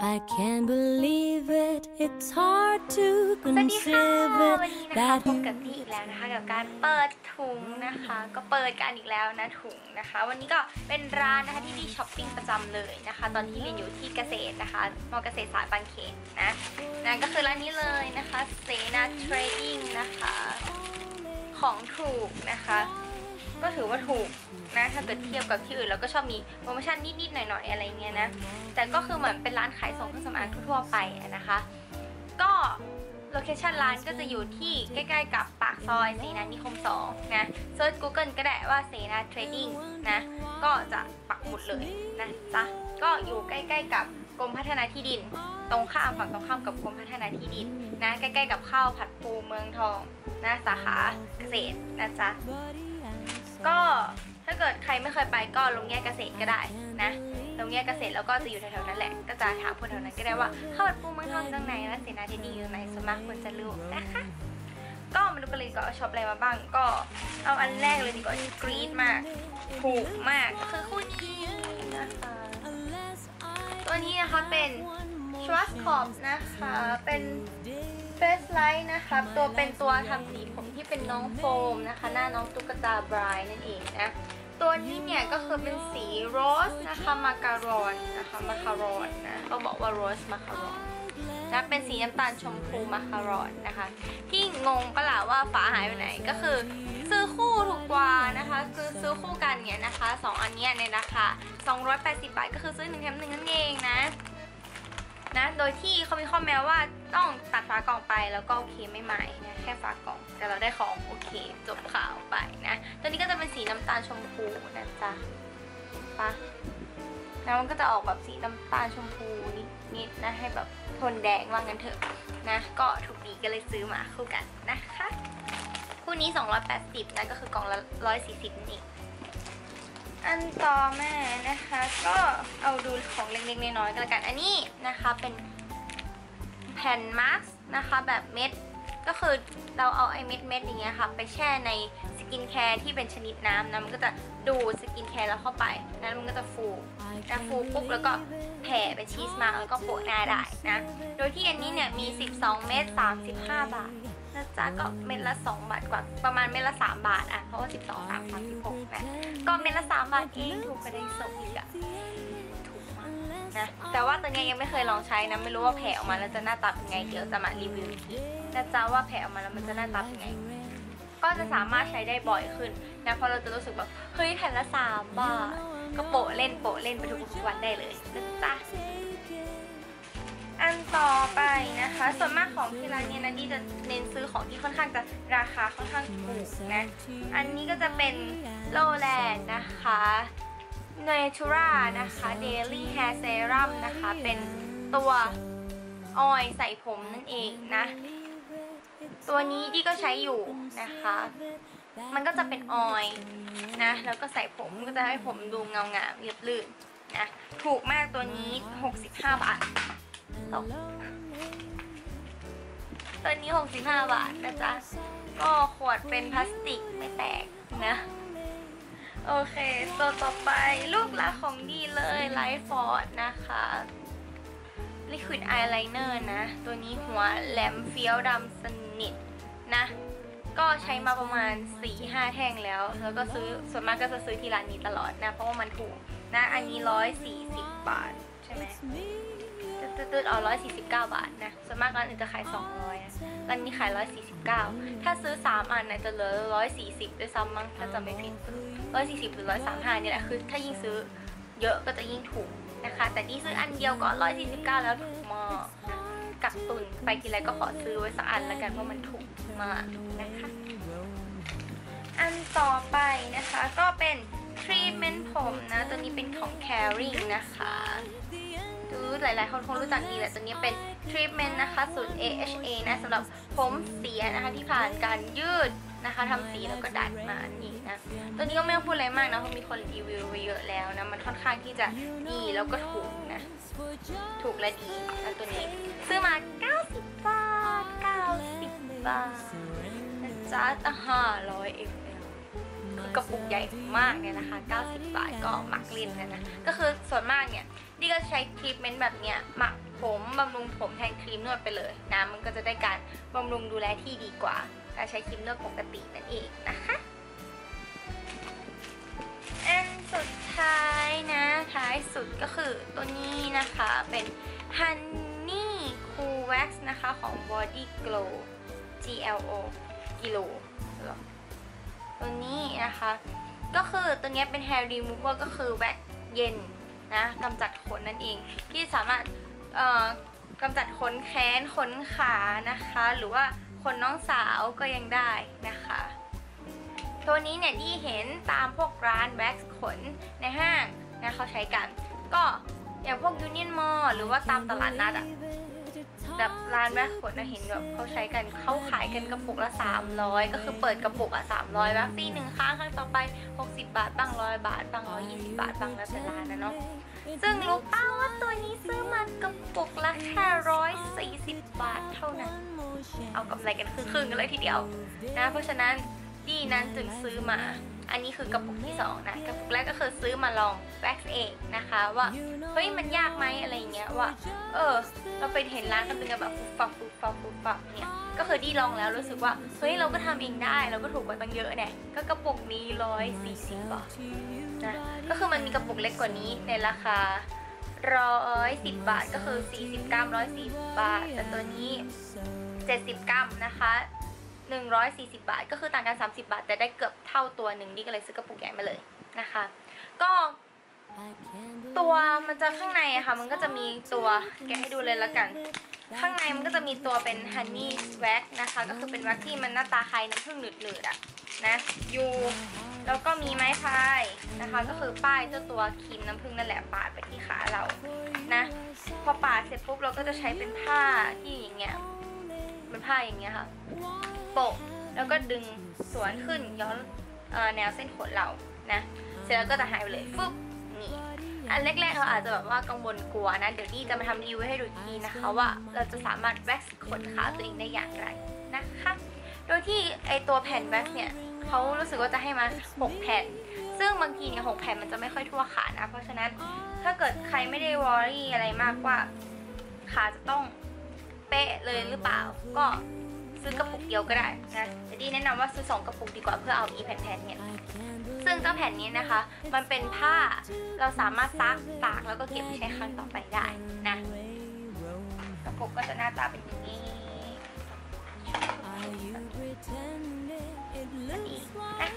I can't believe it. It's hard to สวัสดีค่ะ conceive วัน it นี้นะคะ that พบกับพี่อีกแล้วนะคะกับการเปิดถุงนะคะ ก็เปิดกันอีกแล้วนะถุงนะคะ วันนี้ก็เป็นร้านนะคะที่พี่ช้อปปิ้งประจำเลยนะคะ ตอนที่เรียนอยู่ที่เกษตรนะคะมอเกษตรศาสตร์บางเขนนะนั่นก็คือร้านนี้เลยนะคะเซนาเทรดดิ้งนะคะ ของถูกนะคะ ก็ถือว่าถูกนะถ้าเกิดเทียบกับที่อื่นแล้วก็ชอบมีโปรโมชั่นนิดๆหน่อยๆอะไรเงี้ยนะแต่ก็คือเหมือนเป็นร้านขายส่งเครื่องสำอางทั่วไปนะคะ ก็โลเคชันร้านก็จะอยู่ที่ใกล้ๆกับปากซอยเสนานิคม2นะเซิร์ช Google ก็ได้ว่าเสนาเทรดดิ้งนะก็จะปักหมุดเลยนะจ๊ะก็อยู่ใกล้ๆกับกรมพัฒนาที่ดิน ตรงข้ามฝั่งตรงข้ามกับกรมพัฒนาที่ดินนะใกล้ๆกับข้าวผัดปูเมืองทองนะสาขาเกษตรนะจ๊ะ ก็ถ้าเกิดใครไม่เคยไปก็ลงแยกเกษตรก็ได้นะลงแยกเกษตรแล้วก็จะอยู่แถวๆนั้นแหละ ก็จะถามคนแถวนั้นก็ได้ว่าข้าวผัดปูเมืองทองตรงไหนและเสนาที่ดีอยู่ตรงไหนส่วนมากคนจะรู้นะคะ ก็มาดูกันเลยกว่อนว่าช็อปอะไรมาบ้างก็เอาอันแรกเลยดีกว่าที่กรี๊ดมากถูกมากก็คือคู่นี้นะคะตัวนี้นะคะเป็น s c h w a r z k o p นะคะเป็น เฟสไลท์นะคะตัวเป็นตัวทำสีผมที่เป็นน้องโฟมนะคะ หน้าน้องตุ๊กตาบรายนั่นเองนะ ตัวนี้เนี่ยก็คือเป็นสีโรสนะคะมาการอนนะคะมาคารอนนะก็บอกว่าโรสมาคารอนนะเป็นสีน้ำตาลชมพูมาคารอนนะคะ ที่งงปะล่ะว่าฝาหายไปไหนก็คือ ซื้อคู่ถูกกว่านะคะ คือซื้อคู่กันเนี่ยนะคะสองอันเนี้ยในราคา280 บาท ก็คือซื้อหนึ่งแถมหนึ่งนั่นเองนะ นะ โดยที่เขามีข้อแม้ว่าต้องตัดฝากล่องไปแล้วก็โอเคไม่ใหม่นะแค่ฝากล่องแต่เราได้ของโอเคจบข่าวไปนะ ตัวนี้ก็จะเป็นสีน้ำตาลชมพูนะจ๊ะปะแล้วมันก็จะออกแบบสีน้ำตาลชมพูนิดๆนะให้แบบโทนแดงว่างั้นเถอะนะ ก็ถูกดีก็เลยซื้อมาคู่กันนะคะ คู่นี้ 280นะก็คือกล่องละ140นั่นเอง อันต่อมานะคะ ก็เอาดูของเล็กๆน้อยๆก็แล้วกัน อันนี้นะคะเป็นแผ่นมาร์กนะคะแบบเม็ดก็คือเราเอาไอ้เม็ดเม็ดๆอย่างเงี้ยค่ะ ไปแช่ในสกินแคร์ที่เป็นชนิดน้ำนะมันก็จะดูดสกินแคร์แล้วเข้าไปนั้นมันก็จะฟูนะฟูปุ๊บแล้วก็แผ่เป็นชีสมาแล้วก็โปะหน้าได้นะ โดยที่อันนี้เนี่ยมี 12 เม็ด35 บาท นะจ๊ะก็เม็ดละ 2 บาทกว่าประมาณเม็ดละ 3 บาทอะเพราะว่า 12 3 36นะก็เม็ดละ 3 บาทเองถูกกว่าได้ส่งอีกอะถูกมากนะแต่ว่าตัวนี้ยังไม่เคยลองใช้นะไม่รู้ว่าแผ่ออกมาแล้วจะหน้าตาเป็นไงเดี๋ยวจะมารีวิวทีนะจ๊ะว่าแผ่ออกมาแล้วมันจะหน้าตาเป็นไงก็จะสามารถใช้ได้บ่อยขึ้นนะเพราะเราจะรู้สึกแบบเฮ้ยแผ่นละสามบาทก็โปะเล่นโปะเล่นไปทุกวันได้เลยนะจ๊ะ นต่อไปนะคะ ส่วนมากของที่ร้านเนี่ยนะที่จะเน้นซื้อของที่ค่อนข้างจะราคาค่อนข้างถูกนะ อันนี้ก็จะเป็นโลแลนด์นะคะ Natura นะคะ Daily Hair Serum นะคะ เป็นตัวออยล์ใส่ผมนั่นเองนะ ตัวนี้ที่ก็ใช้อยู่นะคะ มันก็จะเป็นออยล์นะ แล้วก็ใส่ผมก็จะให้ผมดูเงางามเรียบลื่นนะ ถูกมากตัวนี้ 65 บาท ตกตัวนี้ 65 บาทนะจ๊ะ ก็ขวดเป็นพลาสติกไม่แตกนะ โอเคตัวต่อไปลูกหลานของดีเลยไลฟ์ฟอร์ดนะคะ Liquid Eyeliner นะ ตัวนี้หัวแหลมเฟี้ยวดำสนิทนะ ก็ใช้มาประมาณ 4-5 แท่งแล้ว แล้วก็ซื้อส่วนมากก็จะซื้อที่ร้านนี้ตลอดนะ เพราะว่ามันถูกนะ อันนี้ 140 บาท ใช่ไหม ตืดๆเอา 149 บาทนะส่วนมากร้านอื่นจะขาย 200นะร้านนี้ขาย 149 ถ้าซื้อ 3 อันนะจะเหลือ 140 ด้วยซ้ำมั้งถ้าจะไม่ผิด 140 หรือ 135นี่แหละคือถ้ายิ่งซื้อเยอะก็จะยิ่งถูกนะคะ แต่นี่ซื้ออันเดียวก็149 แล้วถูกมากกักตุนไปทีไรก็ขอซื้อไว้สักอันแล้วกันเพราะมันถูกมากนะคะ อันต่อไปนะคะก็เป็น รีทเมนต์ผมนะ ตัวนี้เป็นของ Caring นะคะ ดูหลายๆคนคงรู้จักดีแหละตัวนี้เป็นทรีทเมนต์นะคะสูตร AHA นะสำหรับผมเสียนะคะที่ผ่านการยืดนะคะทำสีแล้วก็ดัดมานี่นะตัวนี้ก็ไม่ต้องพูดอะไรมากนะเพราะมีคนรีวิวไปเยอะแล้วนะ มันค่อนข้างที่จะดีแล้วก็ถูกนะ ถูกและดีนะตัวนี้ ซื้อมา 90 บาท 90 บาทนะจ๊ะอะห้าร้อยเอง คือกระปุกใหญ่มากเนี่ยนะคะ 90 บาทก็หมักลิ้นนะนะก็คือส่วนมากเนี่ยดีก็ใช้ทรีทเมนต์แบบเนี้ยหมักผมบำรุงผมแทนครีมนวดไปเลยนะมันก็จะได้การบำรุงดูแลที่ดีกว่า การใช้ครีมนวดปกตินั่นเองนะคะอันสุดท้ายนะท้ายสุดก็คือตัวนี้นะคะเป็น Honey Cool Wax นะคะของ Body Glow GLO กิโลหรอ ตัวนี้นะคะ ก็คือตัวนี้เป็น hair remover ก็คือแว็กเย็นนะกำจัดขนนั่นเอง ที่สามารถเอ่อกำจัดขนแขนขนขานะคะ หรือว่าขนน้องสาวก็ยังได้นะคะ ตัวนี้เนี่ยที่เห็นตามพวกร้านแว็กซ์ขนในห้างนะเขาใช้กัน ก็อย่างพวกยูเนียนมอลหรือว่าตามตลาดนัดอะ แบบร้านแว็กซ์ขนะเห็นแบบเขาใช้กันเขาขายกันกระปุกละ 300 ก็คือเปิดกระปุกอะ300แว็กซี่หนึ่งครั้งครั้งต่อไป 60 บาทบ้างร้อยบาทบ้าง120บาทบ้างแล้วแต่ร้านนะเนาะซึ่งรู้ป้าว่าตัวนี้ซื้อมากระปุกละแค่ร้อยสี่สิบบาทเท่านั้น เอากำไรกันครึ่งๆกันเลยทีเดียวนะเพราะฉะนั้นดีนั้นจึงซื้อมา อันนี้คือกระปุกที่สองนะกระปุกแรกก็คือซื้อมาลองแว็กซ์เองนะคะว่าเฮ้ยมันยากไหมอะไรอย่างเงี้ยว่า เออ เราไปเห็นร้านกันเป็นกันแบบฟุบฟับฟุบฟับฟุบฟับเนี่ยก็คือดีลองแล้วรู้สึกว่าเฮ้ยเราก็ทำเองได้เราก็ถูกกว่าตั้งเยอะเนี่ยก็กระปุกนี้ร้อยสี่สิบบาทนะก็คือมันมีกระปุกเล็กกว่านี้ในราคาร้อยสิบบาทก็คือ40กรัมร้อยสี่บาท แต่ตัวนี้ 70 กรัมนะคะ 140 บาท ก็คือต่างกัน 30 บาท แต่ได้เกือบเท่าตัวหนึ่งนี่ก็เลยซื้อกระปุกใหญ่มาเลยนะคะ ก็ตัวมันจะข้างในอะค่ะ มันก็จะมีตัวแกะให้ดูเลยละกัน ข้างในมันก็จะมีตัวเป็น honey wax นะคะ ก็คือเป็นแว็กที่มันหน้าตาคล้ายน้ำผึ้งหนืดๆอะนะอยู่แล้วก็มีไม้พายนะคะ ก็คือป้ายเจ้าตัวครีมน้ำผึ้งนั่นแหละปาดไปที่ขาเรานะ พอปาดเสร็จปุ๊บเราก็จะใช้เป็นผ้าที่อย่างเงี้ย เป็นผ้าอย่างเงี้ยค่ะโปะแล้วก็ดึงสวนขึ้นย้อนเอ่อแนวเส้นขนเรานะเสร็จแล้วก็จะหายไปเลยฟึบนี่อันแรกๆเราอาจจะแบบว่ากังวลกลัวนะ เดี๋ยวนี้จะมาทำรีวิวให้ดูอีกทีนะคะว่าเราจะสามารถแว็กซ์ขนขาตัวเองได้อย่างไรนะคะ โดยที่ไอตัวแผ่นแว็กซ์เนี่ยเขารู้สึกว่าจะให้มา 6 แผ่น ซึ่งบางทีเนี่ยหกแผ่นมันจะไม่ค่อยทั่วขานะ เพราะฉะนั้นถ้าเกิดใครไม่ได้วอรี่อะไรมากว่าขาจะต้อง เป๊ะเลยหรือเปล่า ก็ซื้อกระปุกเดียวก็ได้นะแต่ดีแนะนำว่าซื้อสองกระปุกดีกว่าเพื่อเอาอีแผ่นๆเนี่ยซึ่งเจ้าแผ่นนี้นะคะ มันเป็นผ้าเราสามารถซักตากแล้วก็เก็บใช้ครั้งต่อไปได้นะกระปุกก็จะหน้าตาเป็นอย่างนี้นะ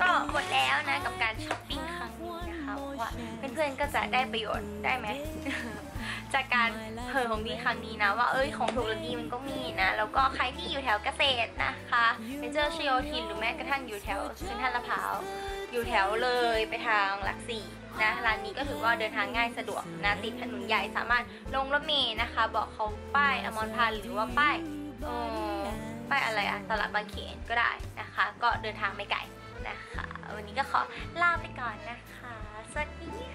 ก็หมดแล้วนะกับการช้อปปิ้งครั้งนี้นะคะว่าเพื่อนๆก็จะได้ประโยชน์ได้ไหม จากการเผยของดีครั้งนี้นะ ว่าเอ้ยของถูกและดีมันก็มีนะ แล้วก็ใครที่อยู่แถวเกษตรนะคะเมเจอร์ชโยธินหรือแม้กระทั่งอยู่แถวเซ็นทรัลลาดพร้าวอยู่แถวเลยไปทางหลักสี่นะร้านนี้ก็ถือว่าเดินทางง่ายสะดวกนะติดถนนใหญ่สามารถลงรถเมล์นะคะ บอกเขาป้ายอมรพันธ์หรือว่าป้ายเออป้ายอะไรอะตลาดบางเขนก็ได้นะคะ ก็เดินทางไม่ไกลนะคะ วันนี้ก็ขอลาไปก่อนนะคะ สวัสดีค่ะ